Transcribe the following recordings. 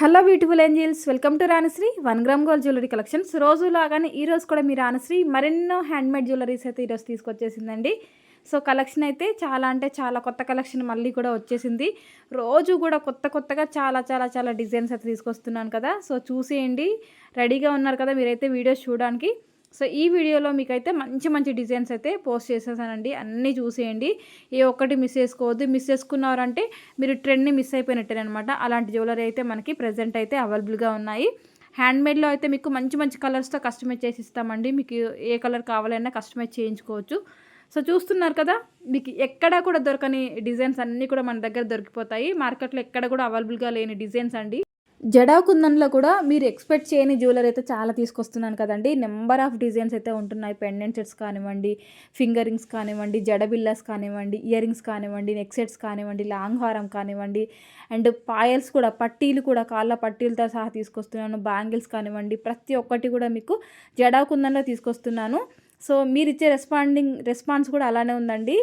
Hello beautiful angels welcome to Ranasri one gram gold jewellery collections రోజు లాగానే ఈరోజు కూడా మీ రానశ్రీ మరెన్నో హ్యాండ్మేడ్ జ్యువెలరీస్ అయితే ఈరోజు తీసుకొచ్చేసిందండి. సో కలెక్షన్ అయితే చాలా అంటే చాలా కొత్త కలెక్షన్ మళ్ళీ కూడా వచ్చేసింది. రోజు కూడా కొత్త కొత్తగా చాలా చాలా చాలా డిజైన్స్ అయితే తీసుకొస్తున్నాను కదా. సో చూసేయండి. రెడీగా ఉన్నారు కదా మీరైతే వీడియోస్ చూడడానికి. సో ఈ వీడియోలో మీకైతే మంచి మంచి డిజైన్స్ అయితే పోస్ట్ చేసేసానండి. అన్నీ చూసేయండి. ఏ ఒక్కటి మిస్ చేసుకోవద్దు. మిస్ చేసుకున్నారంటే మీరు ట్రెండ్ని మిస్ అయిపోయినట్టేనమాట. అలాంటి జ్యువెలరీ అయితే మనకి ప్రజెంట్ అయితే అవైలబుల్గా ఉన్నాయి. హ్యాండ్మేడ్లో అయితే మీకు మంచి మంచి కలర్స్తో కస్టమైజ్ చేసి ఇస్తామండి. మీకు ఏ కలర్ కావాలన్నా కస్టమైజ్ చేయించుకోవచ్చు. సో చూస్తున్నారు కదా మీకు ఎక్కడ కూడా దొరకని డిజైన్స్ అన్నీ కూడా మన దగ్గర దొరికిపోతాయి. మార్కెట్లో ఎక్కడ కూడా అవైలబుల్గా లేని డిజైన్స్ అండి. జడా కుందన్లో కూడా మీరు ఎక్స్పెక్ట్ చేయని జ్యువెలరీ అయితే చాలా తీసుకొస్తున్నాను కదండి. నెంబర్ ఆఫ్ డిజైన్స్ అయితే ఉంటున్నాయి. పెండెంట్ సెట్స్ కానివ్వండి ఫింగర్ రింగ్స్ కానివ్వండి జడ బిల్లాస్ కానివ్వండి ఇయర్ రింగ్స్ కానివ్వండి నెక్ సెట్స్ కానివ్వండి లాంగ్ హారం కానివ్వండి అండ్ పాయల్స్ కూడా పట్టీలు కూడా కాళ్ళ పట్టీలతో సహా తీసుకొస్తున్నాను. బ్యాంగిల్స్ కానివ్వండి ప్రతి ఒక్కటి కూడా మీకు జడా కుందన్లో తీసుకొస్తున్నాను. సో మీరు ఇచ్చే రెస్పాండింగ్ రెస్పాన్స్ కూడా అలానే ఉందండి.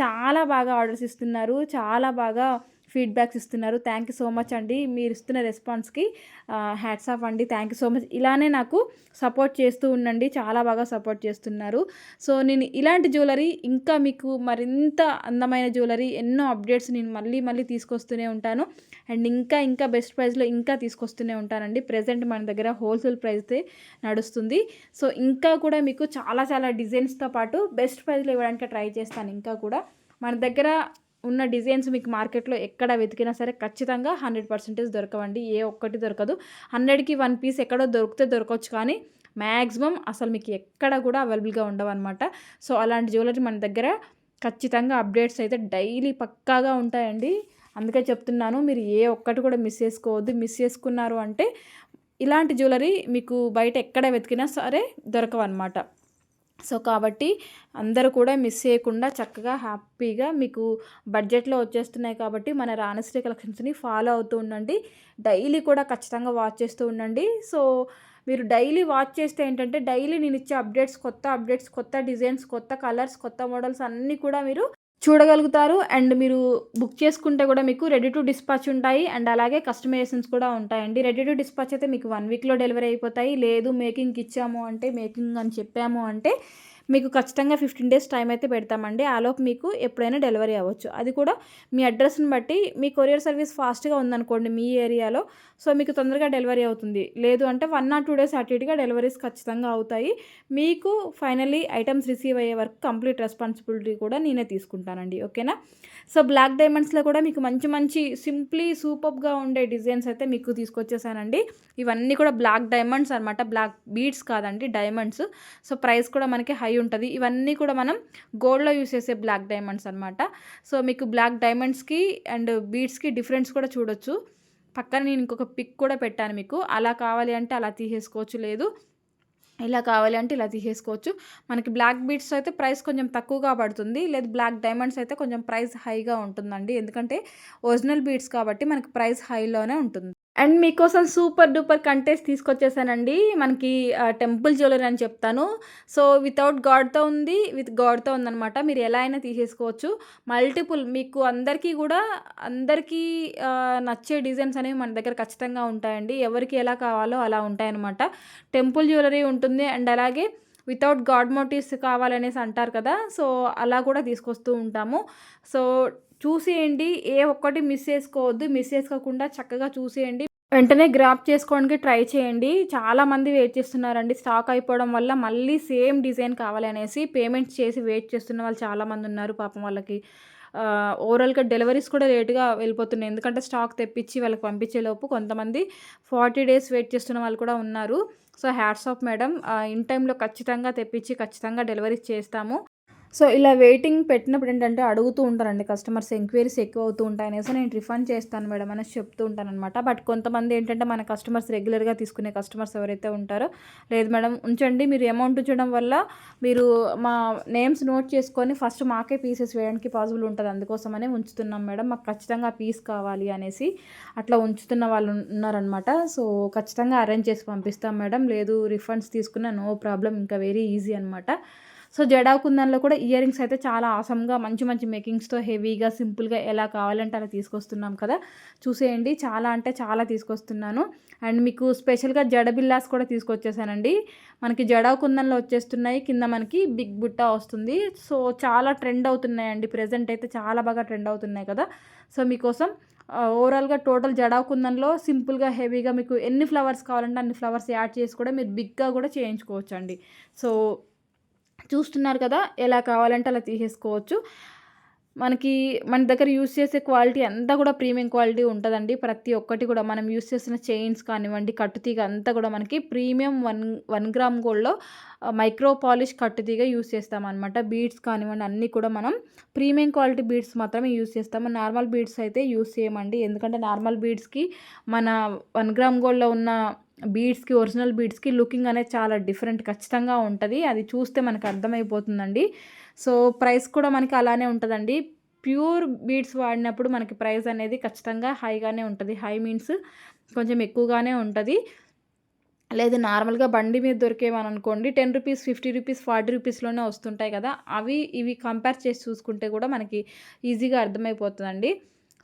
చాలా బాగా ఆర్డర్స్ ఇస్తున్నారు. చాలా బాగా ఫీడ్బ్యాక్స్ ఇస్తున్నారు. థ్యాంక్ యూ సో మచ్ అండి. మీరు ఇస్తున్న రెస్పాన్స్కి హ్యాట్స్ ఆఫ్ అండి. థ్యాంక్ యూ సో మచ్ ఇలానే నాకు సపోర్ట్ చేస్తూ ఉండండి. చాలా బాగా సపోర్ట్ చేస్తున్నారు. సో నేను ఇలాంటి జ్యువెలరీ ఇంకా మీకు మరింత అందమైన జ్యువెలరీ ఎన్నో అప్డేట్స్ నేను మళ్ళీ మళ్ళీ తీసుకొస్తూనే ఉంటాను. అండ్ ఇంకా ఇంకా బెస్ట్ ప్రైస్లో ఇంకా తీసుకొస్తూనే ఉంటానండి. ప్రజెంట్ మన దగ్గర హోల్సేల్ ప్రైస్దే నడుస్తుంది. సో ఇంకా కూడా మీకు చాలా చాలా డిజైన్స్తో పాటు బెస్ట్ ప్రైస్లో ఇవ్వడానికి ట్రై చేస్తాను. ఇంకా కూడా మన దగ్గర ఉన్న డిజైన్స్ మీకు మార్కెట్లో ఎక్కడ వెతికినా సరే ఖచ్చితంగా హండ్రెడ్ పర్సెంటేజ్ దొరకవండి. ఏ ఒక్కటి దొరకదు. హండ్రెడ్కి వన్ పీస్ ఎక్కడో దొరికితే దొరకవచ్చు కానీ మ్యాక్సిమం అసలు మీకు ఎక్కడ కూడా అవైలబుల్గా ఉండవు అనమాట సో అలాంటి జ్యువెలరీ మన దగ్గర ఖచ్చితంగా అప్డేట్స్ అయితే డైలీ పక్కాగా ఉంటాయండి. అందుకే చెప్తున్నాను మీరు ఏ ఒక్కటి కూడా మిస్ చేసుకోవద్దు. మిస్ చేసుకున్నారు అంటే ఇలాంటి జ్యువెలరీ మీకు బయట ఎక్కడ వెతికినా సరే దొరకవన్నమాట. సో కాబట్టి అందరూ కూడా మిస్ చేయకుండా చక్కగా హ్యాపీగా మీకు బడ్జెట్లో వచ్చేస్తున్నాయి కాబట్టి మన రాణశ్రీ కలెక్షన్స్ని ఫాలో అవుతూ ఉండండి. డైలీ కూడా ఖచ్చితంగా వాచ్ చేస్తూ ఉండండి. సో మీరు డైలీ వాచ్ చేస్తే ఏంటంటే డైలీ నేను ఇచ్చే అప్డేట్స్ కొత్త అప్డేట్స్ కొత్త డిజైన్స్ కొత్త కలర్స్ కొత్త మోడల్స్ అన్నీ కూడా మీరు చూడగలుగుతారు. అండ్ మీరు బుక్ చేసుకుంటే కూడా మీకు రెడీ టు డిస్పాచ్ ఉంటాయి. అండ్ అలాగే కస్టమైజేషన్స్ కూడా ఉంటాయండి. రెడీ టు డిస్పాచ్ అయితే మీకు వన్ వీక్లో డెలివరీ అయిపోతాయి. లేదు మేకింగ్కి ఇచ్చాము అంటే మేకింగ్ అని చెప్పాము అంటే మీకు ఖచ్చితంగా ఫిఫ్టీన్ డేస్ టైం అయితే పెడతామండి. ఆలోపు మీకు ఎప్పుడైనా డెలివరీ అవ్వచ్చు. అది కూడా మీ అడ్రస్ని బట్టి మీ కొరియర్ సర్వీస్ ఫాస్ట్గా ఉందనుకోండి మీ ఏరియాలో. సో మీకు తొందరగా డెలివరీ అవుతుంది. లేదు అంటే వన్ ఆర్ టూ డేస్ అటు ఇటుగా డెలివరీస్ ఖచ్చితంగా అవుతాయి. మీకు ఫైనల్లీ ఐటమ్స్ రిసీవ్ అయ్యే వరకు కంప్లీట్ రెస్పాన్సిబిలిటీ కూడా నేనే తీసుకుంటానండి. ఓకేనా సో బ్లాక్ డైమండ్స్లో కూడా మీకు మంచి మంచి సింప్లీ సూపర్గా ఉండే డిజైన్స్ అయితే మీకు తీసుకొచ్చేసానండి. ఇవన్నీ కూడా బ్లాక్ డైమండ్స్ అనమాట బ్లాక్ బీడ్స్ కాదండి డైమండ్స్ సో ప్రైస్ కూడా మనకి హై ఉంటుంది. ఇవన్నీ కూడా మనం గోల్డ్లో యూస్ చేసే బ్లాక్ డైమండ్స్ అనమాట సో మీకు బ్లాక్ డైమండ్స్కి అండ్ బీడ్స్కి డిఫరెన్స్ కూడా చూడొచ్చు. పక్కన నేను ఇంకొక పిక్ కూడా పెట్టాను మీకు. అలా కావాలి అంటే అలా తీసేసుకోవచ్చు. లేదు ఇలా కావాలి అంటే ఇలా తీసేసుకోవచ్చు. మనకి బ్లాక్ బీడ్స్ అయితే ప్రైస్ కొంచెం తక్కువగా పడుతుంది. లేదు బ్లాక్ డైమండ్స్ అయితే కొంచెం ప్రైస్ హైగా ఉంటుందండి. ఎందుకంటే ఒరిజినల్ బీడ్స్ కాబట్టి మనకి ప్రైస్ హైలోనే ఉంటుంది. అండ్ మీకోసం సూపర్ డూపర్ కంటెస్ట్ తీసుకొచ్చేసానండి. మనకి టెంపుల్ జ్యువెలరీ అని చెప్తాను. సో వితౌట్ గాడ్తో ఉంది విత్ గాడ్తో ఉందనమాట మీరు ఎలా అయినా తీసేసుకోవచ్చు. మల్టిపుల్ మీకు అందరికీ కూడా అందరికీ నచ్చే డిజైన్స్ అనేవి మన దగ్గర ఖచ్చితంగా ఉంటాయండి. ఎవరికి ఎలా కావాలో అలా ఉంటాయన్నమాట. టెంపుల్ జ్యువెలరీ ఉంటుంది అండ్ అలాగే వితౌట్ గాడ్ మోటివ్స్ కావాలనేసి అంటారు కదా. సో అలా కూడా తీసుకొస్తూ ఉంటాము. సో చూసేయండి ఏ ఒక్కటి మిస్ చేసుకోవద్దు. మిస్ చేసుకోకుండా చక్కగా చూసేయండి. వెంటనే గ్రాప్ చేసుకోవడానికి ట్రై చేయండి. చాలామంది వెయిట్ చేస్తున్నారండి. స్టాక్ అయిపోవడం వల్ల మళ్ళీ సేమ్ డిజైన్ కావాలి అనేసి పేమెంట్స్ చేసి వెయిట్ చేస్తున్న వాళ్ళు చాలామంది ఉన్నారు పాపం వాళ్ళకి. ఓవరాల్గా డెలివరీస్ కూడా లేట్గా వెళ్ళిపోతున్నాయి. ఎందుకంటే స్టాక్ తెప్పించి వాళ్ళకి పంపించేలోపు కొంతమంది ఫార్టీ డేస్ వెయిట్ చేస్తున్న వాళ్ళు కూడా ఉన్నారు. So hats off madam. In టైంలో ఖచ్చితంగా తెప్పించి ఖచ్చితంగా డెలివరీ చేస్తాము. సో ఇలా వెయిటింగ్ పెట్టినప్పుడు ఏంటంటే అడుగుతూ ఉంటారండి కస్టమర్స్ ఎంక్వైరీస్ ఎక్కువ అవుతూ ఉంటాయి అనేసి నేను రిఫండ్ చేస్తాను మేడం అనేసి చెప్తూ ఉంటాను అనమాట బట్ కొంతమంది ఏంటంటే మన కస్టమర్స్ రెగ్యులర్గా తీసుకునే కస్టమర్స్ ఎవరైతే ఉంటారో లేదు మేడం ఉంచండి మీరు అమౌంట్ ఉంచడం వల్ల మీరు మా నేమ్స్ నోట్ చేసుకొని ఫస్ట్ మాకే పీసెస్ వేయడానికి పాసిబుల్ ఉంటుంది. అందుకోసమనే ఉంచుతున్నాం మేడం. మాకు ఖచ్చితంగా పీస్ కావాలి అనేసి అట్లా ఉంచుతున్న వాళ్ళు ఉన్నారనమాట సో ఖచ్చితంగా అరేంజ్ చేసి పంపిస్తాం మేడం. లేదు రిఫండ్స్ తీసుకున్న నో ప్రాబ్లం ఇంకా వెరీ ఈజీ అనమాట సో జడా కుందన్లో కూడా ఇయర్ రింగ్స్ అయితే చాలా ఆసమ్గా మంచి మంచి మేకింగ్స్తో హెవీగా సింపుల్గా ఎలా కావాలంటే అలా తీసుకొస్తున్నాం కదా. చూసేయండి. చాలా అంటే చాలా తీసుకొస్తున్నాను. అండ్ మీకు స్పెషల్గా జడ బిల్లాస్ కూడా తీసుకొచ్చేసానండి. మనకి జడా కుందన్లో వచ్చేస్తున్నాయి. కింద మనకి బిగ్ బుట్ట వస్తుంది. సో చాలా ట్రెండ్ అవుతున్నాయండి. ప్రజెంట్ అయితే చాలా బాగా ట్రెండ్ అవుతున్నాయి కదా. సో మీకోసం ఓవరాల్గా టోటల్ జడాకుందన్లో సింపుల్గా హెవీగా మీకు ఎన్ని ఫ్లవర్స్ కావాలంటే అన్ని ఫ్లవర్స్ యాడ్ చేసి కూడా మీరు బిగ్గా కూడా చేయించుకోవచ్చు అండి సో చూస్తున్నారు కదా ఎలా కావాలంటే అలా తీసేసుకోవచ్చు. మనకి మన దగ్గర యూస్ చేసే క్వాలిటీ అంతా కూడా ప్రీమియం క్వాలిటీ ఉంటుందండి. ప్రతి ఒక్కటి కూడా మనం యూస్ చేసిన చైన్స్ కానివ్వండి కట్టుతీగ అంతా కూడా మనకి ప్రీమియం వన్ వన్ గ్రామ్ గోల్డ్లో మైక్రో పాలిష్ కట్టుతీగ యూస్ చేస్తామన్నమాట. బీడ్స్ కానివ్వండి అన్నీ కూడా మనం ప్రీమియం క్వాలిటీ బీడ్స్ మాత్రమే యూస్ చేస్తాము. నార్మల్ బీడ్స్ అయితే యూస్ చేయమండి. ఎందుకంటే నార్మల్ బీడ్స్కి మన వన్ గ్రామ్ గోల్డ్లో ఉన్న బీడ్స్కి ఒరిజినల్ బీడ్స్కి లుకింగ్ అనేది చాలా డిఫరెంట్ ఖచ్చితంగా ఉంటుంది. అది చూస్తే మనకు అర్థమైపోతుందండి. సో ప్రైస్ కూడా మనకి అలానే ఉంటుందండి. ప్యూర్ బీడ్స్ వాడినప్పుడు మనకి ప్రైస్ అనేది ఖచ్చితంగా హైగానే ఉంటుంది. హై మీన్స్ కొంచెం ఎక్కువగానే ఉంటుంది. లేదు నార్మల్గా బండి మీద దొరికేమని అనుకోండి ten rupees fifty rupees forty రూపీస్లోనే వస్తుంటాయి కదా. అవి ఇవి కంపేర్ చేసి చూసుకుంటే కూడా మనకి ఈజీగా అర్థమైపోతుందండి.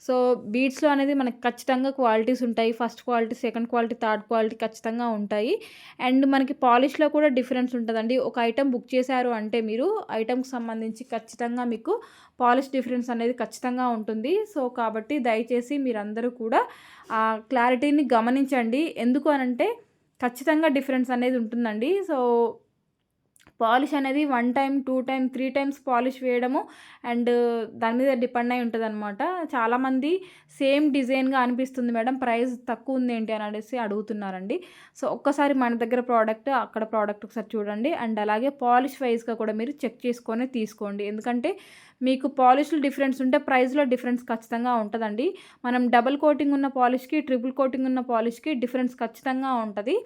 సో బీడ్స్లో అనేది మనకి ఖచ్చితంగా క్వాలిటీస్ ఉంటాయి. First quality second quality third quality ఖచ్చితంగా ఉంటాయి. అండ్ మనకి పాలిష్లో కూడా డిఫరెన్స్ ఉంటుందండి. ఒక ఐటెం బుక్ చేశారు అంటే మీరు ఐటెంకి సంబంధించి ఖచ్చితంగా మీకు పాలిష్ డిఫరెన్స్ అనేది ఖచ్చితంగా ఉంటుంది. సో కాబట్టి దయచేసి మీరందరూ కూడా ఆ క్లారిటీని గమనించండి. ఎందుకు అనంటే ఖచ్చితంగా డిఫరెన్స్ అనేది ఉంటుందండి. సో పాలిష్ అనేది one time two time three times polish వేయడము అండ్ దాని మీద డిపెండ్ అయి ఉంటుంది అనమాట చాలామంది సేమ్ డిజైన్గా అనిపిస్తుంది మేడం ప్రైస్ తక్కువ ఉంది ఏంటి అని అనేసి అడుగుతున్నారండి. సో ఒక్కసారి మన దగ్గర ప్రోడక్ట్ అక్కడ ప్రోడక్ట్ ఒకసారి చూడండి. అండ్ అలాగే పాలిష్ వైజ్గా కూడా మీరు చెక్ చేసుకొని తీసుకోండి. ఎందుకంటే మీకు పాలిష్లో డిఫరెన్స్ ఉంటే ప్రైస్లో డిఫరెన్స్ ఖచ్చితంగా ఉంటుందండి. మనం డబుల్ కోటింగ్ ఉన్న పాలిష్కి ట్రిపుల్ కోటింగ్ ఉన్న పాలిష్కి డిఫరెన్స్ ఖచ్చితంగా ఉంటుంది.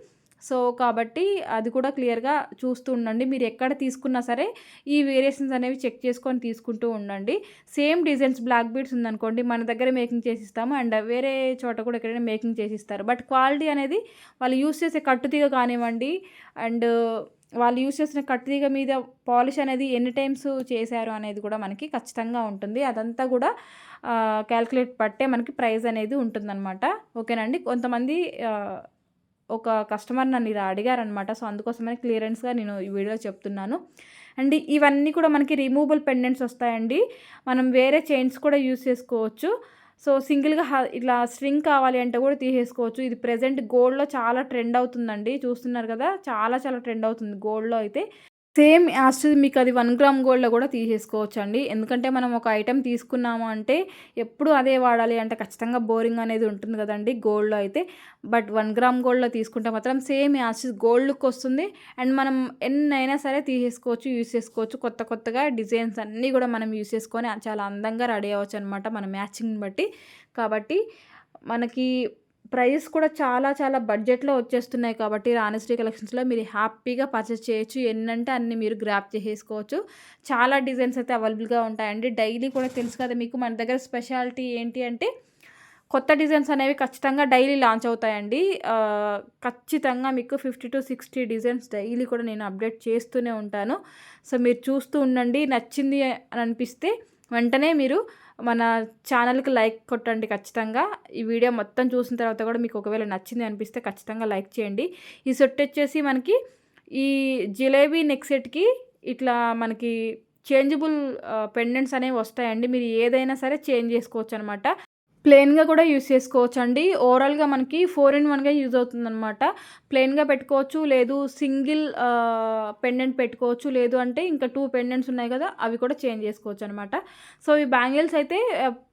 సో కాబట్టి అది కూడా క్లియర్గా చూస్తూ ఉండండి. మీరు ఎక్కడ తీసుకున్నా సరే ఈ వేరియేషన్స్ అనేవి చెక్ చేసుకొని తీసుకుంటూ ఉండండి. సేమ్ డిజైన్స్ బ్లాక్ బీడ్స్ ఉందనుకోండి మన దగ్గర మేకింగ్ చేసి ఇస్తాము అండ్ వేరే చోట కూడా ఎక్కడైనా మేకింగ్ చేసి ఇస్తారు బట్ క్వాలిటీ అనేది వాళ్ళు యూస్ చేసే కట్టుతీగ కానివ్వండి అండ్ వాళ్ళు యూస్ చేసిన కట్టుతీగ మీద పాలిష్ అనేది ఎన్ని టైమ్స్ చేశారు అనేది కూడా మనకి ఖచ్చితంగా ఉంటుంది. అదంతా కూడా క్యాల్కులేట్ పట్టే మనకి ప్రైస్ అనేది ఉంటుందన్నమాట. ఓకేనండి కొంతమంది ఒక కస్టమర్ నన్ను ఇలా అడిగారనమాట. సో అందుకోసమని క్లియరెన్స్గా నేను ఈ వీడియో చెప్తున్నాను. అండ్ ఇవన్నీ కూడా మనకి రిమూవబుల్ పెండెంట్స్ వస్తాయండి. మనం వేరే చైన్స్ కూడా యూస్ చేసుకోవచ్చు. సో సింగిల్గా ఇట్లా స్ట్రింగ్ కావాలి అంటే కూడా తీసేసుకోవచ్చు. ఇది ప్రజెంట్ గోల్డ్లో చాలా ట్రెండ్ అవుతుందండి. చూస్తున్నారు కదా చాలా చాలా ట్రెండ్ అవుతుంది గోల్డ్లో అయితే. సేమ్ యాస్ట్ మీకు అది వన్ గ్రామ్ గోల్డ్లో కూడా తీసేసుకోవచ్చు అండి ఎందుకంటే మనం ఒక ఐటెం తీసుకున్నాము అంటే ఎప్పుడు అదే వాడాలి అంటే ఖచ్చితంగా బోరింగ్ అనేది ఉంటుంది కదండి గోల్డ్లో అయితే. బట్ వన్ గ్రామ్ గోల్డ్లో తీసుకుంటే మాత్రం సేమ్ యాస్ట్ గోల్డ్కి వస్తుంది. అండ్ మనం ఎన్నైనా సరే తీసేసుకోవచ్చు యూస్ చేసుకోవచ్చు. కొత్త కొత్తగా డిజైన్స్ అన్నీ కూడా మనం యూస్ చేసుకొని చాలా అందంగా రెడీ అవ్వచ్చు అనమాట మన మ్యాచింగ్ని బట్టి. కాబట్టి మనకి ప్రైస్ కూడా చాలా చాలా బడ్జెట్లో వచ్చేస్తున్నాయి కాబట్టి రాణిశ్రీ కలెక్షన్స్లో మీరు హ్యాపీగా పర్చేస్ చేయొచ్చు. ఎన్నంటే అన్ని మీరు గ్రాప్ చేసేసుకోవచ్చు. చాలా డిజైన్స్ అయితే అవైలబుల్గా ఉంటాయండి. డైలీ కూడా తెలుసు కదా మీకు మన దగ్గర స్పెషాలిటీ ఏంటి అంటే కొత్త డిజైన్స్ అనేవి ఖచ్చితంగా డైలీ లాంచ్ అవుతాయండి. ఖచ్చితంగా మీకు fifty to sixty designs daily కూడా నేను అప్డేట్ చేస్తూనే ఉంటాను. సో మీరు చూస్తూ ఉండండి. నచ్చింది అని అనిపిస్తే వెంటనే మీరు మన ఛానల్కి లైక్ కొట్టండి ఖచ్చితంగా. ఈ వీడియో మొత్తం చూసిన తర్వాత కూడా మీకు ఒకవేళ నచ్చింది అనిపిస్తే ఖచ్చితంగా లైక్ చేయండి. ఈ సెట్ వచ్చేసి మనకి ఈ జిలేబీ నెక్ సెట్కి ఇట్లా మనకి చేంజబుల్ పెండెంట్స్ అనేవి వస్తాయండి. మీరు ఏదైనా సరే చేంజ్ చేసుకోవచ్చు అనమాట ప్లెయిన్గా కూడా యూస్ చేసుకోవచ్చు అండి ఓవరాల్గా మనకి ఫోర్ ఇన్ వన్గా యూజ్ అవుతుందన్నమాట. ప్లెయిన్గా పెట్టుకోవచ్చు లేదు సింగిల్ పెండెంట్ పెట్టుకోవచ్చు లేదు అంటే ఇంకా టూ పెండెంట్స్ ఉన్నాయి కదా అవి కూడా చేంజ్ చేసుకోవచ్చు అనమాట సో ఈ బ్యాంగిల్స్ అయితే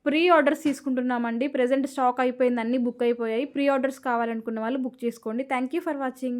ప్రీ ఆర్డర్స్ తీసుకుంటున్నామండి. ప్రజెంట్ స్టాక్ అయిపోయింది అన్నీ బుక్ అయిపోయాయి. ప్రీ ఆర్డర్స్ కావాలనుకున్న వాళ్ళు బుక్ చేసుకోండి. Thank you for watching.